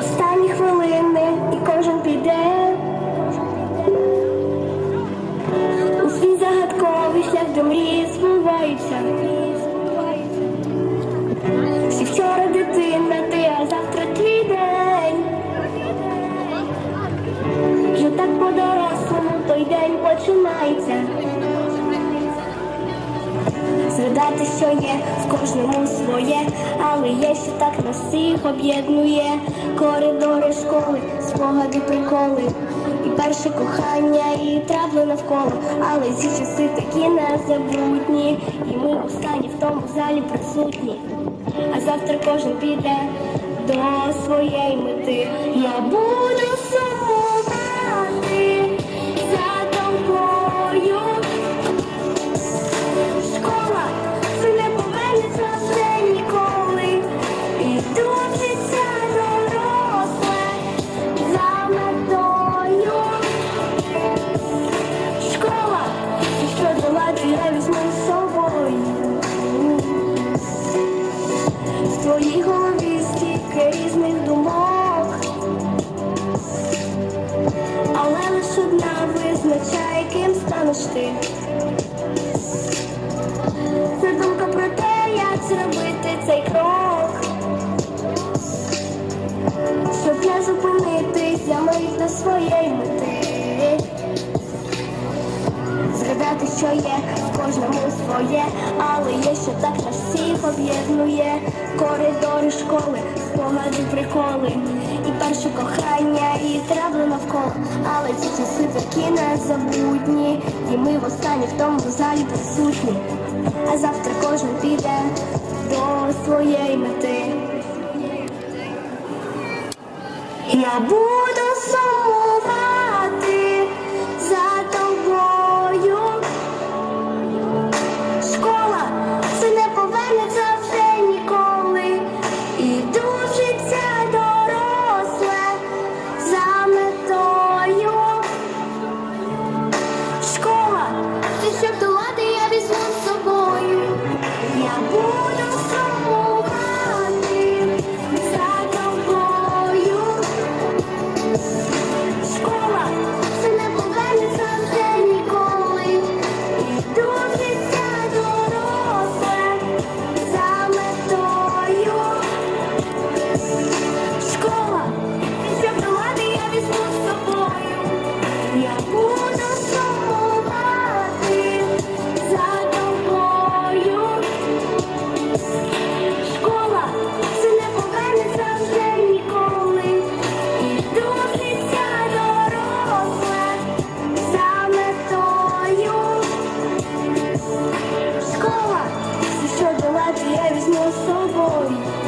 Останні хвилини і кожен піде у свій загадковий шлях до мрії збуваються. Всі вчора дитина, ти, а завтра твій день. Вже так по-дорослому той день починається. Згадати, що є в кожному своє, але є, що так нас всіх об'єднує. Коридори школи, спогади, приколи, і перше кохання, і травли навколо. Але ці часи такі незабутні, і ми останні в тому залі присутні. А завтра кожен піде до своєї мети. Я буду станеш ти. Це думка про те, як зробити цей крок, щоб не зупинитись за мить до своєї мети. Згадати, що є в кожному своє, але є, що так нас всіх об'єднує. Коридори школи, спогади, приколи, і перше кохання, і травли навколо. Але ці часи такі незабутні, і ми в останній в тому залі присутні. А завтра кожен піде до своєї мети. Я буду сумувати це Школа, це